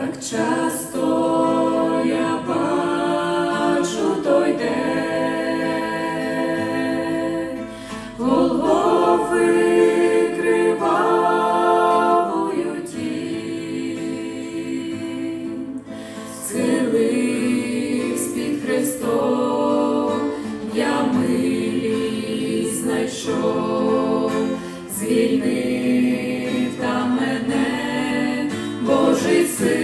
Так часто я бачу той день, голови кривавою тінь, схиливсь під Христом, я милість знайшов, звільнив та мене Божий син.